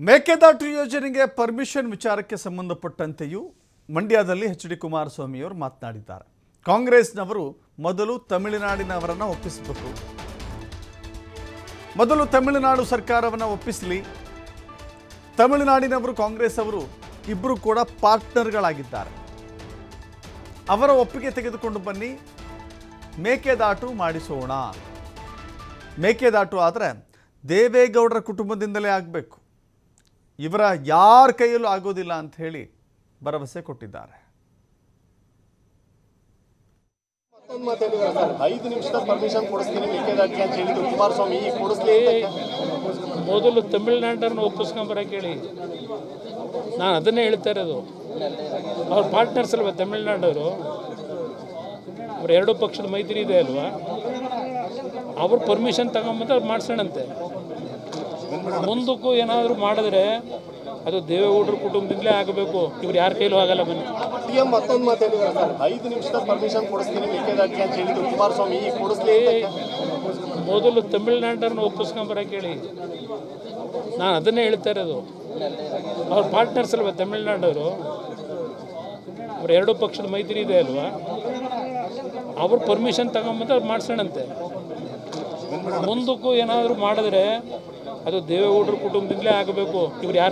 ಮೇಕೆದಾಟು ಯೋಜನೆಗೆ ಪರ್ಮಿಷನ್ ವಿಚಾರಕ್ಕೆ ಸಂಬಂಧಪಟ್ಟಂತೆಯೂ ಮಂಡ್ಯದಲ್ಲಿ ಎಚ್ ಡಿ ಕುಮಾರಸ್ವಾಮಿಯವರು ಮಾತನಾಡಿದ್ದಾರೆ. ಕಾಂಗ್ರೆಸ್ನವರು ಮೊದಲು ತಮಿಳುನಾಡಿನವರನ್ನು ಒಪ್ಪಿಸಬೇಕು. ಮೊದಲು ತಮಿಳುನಾಡು ಸರ್ಕಾರವನ್ನು ಒಪ್ಪಿಸಲಿ. ತಮಿಳುನಾಡಿನವರು, ಕಾಂಗ್ರೆಸ್ ಅವರು ಇಬ್ಬರು ಕೂಡ ಪಾರ್ಟ್ನರ್ಗಳಾಗಿದ್ದಾರೆ. ಅವರ ಒಪ್ಪಿಗೆ ತೆಗೆದುಕೊಂಡು ಬನ್ನಿ. ಮೇಕೆದಾಟು ಮಾಡಿಸೋಣ. ಮೇಕೆದಾಟು ಆದರೆ ದೇವೇಗೌಡರ ಕುಟುಂಬದಿಂದಲೇ ಆಗಬೇಕು. ಇವರ ಯಾರ ಕೈಯಲ್ಲೂ ಆಗೋದಿಲ್ಲ ಅಂತ ಹೇಳಿ ಭರವಸೆ ಕೊಟ್ಟಿದ್ದಾರೆ. ಐದು ನಿಮಿಷದ ಪರ್ಮಿಷನ್ ಕೊಡಿಸ್ತೀನಿ ಮೇಕೆದಾಟಿಗೆ ಅಂತ ಹೇಳಿದ್ರು. ಕುಮಾರಸ್ವಾಮಿ ಈಗ ಕೊಡಿಸ್ಲಿ ಮೊದಲು ತಮಿಳ್ನಾಡನ್ನು ಒಪ್ಪಿಸ್ಕೊಂಬರಕ್ಕೆ ಹೇಳಿ ನಾನು ಅದನ್ನೇ ಹೇಳ್ತಾ ಇರೋದು. ಅವ್ರ ಪಾರ್ಟ್ನರ್ಸ್ ಅಲ್ವಾ ತಮಿಳ್ನಾಡವರು? ಅವ್ರ ಎರಡು ಪಕ್ಷದ ಮೈತ್ರಿ ಇದೆ ಅಲ್ವಾ? ಅವ್ರ ಪರ್ಮಿಷನ್ ತಗೊಂಬಂದು ಅವ್ರು ಮಾಡ್ಸೋಣಂತೆ. ಮುಂದಕ್ಕೂ ಏನಾದರೂ ಮಾಡಿದ್ರೆ ಅದು ದೇವೇಗೌಡರ ಕುಟುಂಬದಿಂದಲೇ ಆಗಬೇಕು. ಇವ್ರು ಯಾರ ಕೈಲೂ ಆಗಲ್ಲ ಬನ್ನಿ ಸಿಎಂ ಮತ್ತೊಂದು ಮಾತು ಹೇಳಿದ್ರೆ ಸರ್. ಐದು ನಿಮಿಷದ ಪರ್ಮಿಷನ್ ಕೊಡಿಸ್ತೀನಿ ಮೇಕೆದಾಟಿಗೆ ಅಂತ ಹೇಳಿದ್ರು. ಕುಮಾರಸ್ವಾಮಿ ಈಗ ಕೊಡಿಸ್ಲಿ ಮೊದಲು ತಮಿಳ್ನಾಡನ್ನು ಒಪ್ಪಿಸ್ಕೊಂಬರಕ್ಕೆ ಹೇಳಿ ನಾನು ಅದನ್ನೇ ಹೇಳ್ತಾ ಇರೋದು. ಅವ್ರ ಪಾರ್ಟ್ನರ್ಸ್ ಅಲ್ವಾ ತಮಿಳ್ನಾಡವರು? ಅವ್ರ ಎರಡು ಪಕ್ಷದ ಮೈತ್ರಿ ಇದೆ ಅಲ್ವಾ? ಅವ್ರ ಪರ್ಮಿಷನ್ ತಗೊಂಬಂದು ಅವ್ರು ಮಾಡ್ಸೋಣಂತೆ. ಮುಂದಕ್ಕೂ ಏನಾದರೂ ಮಾಡಿದ್ರೆ ಅದು ದೇವೇಗೌಡರ ಕುಟುಂಬದಿಂದಲೇ ಆಗಬೇಕು. ಇವ್ರು ಯಾರ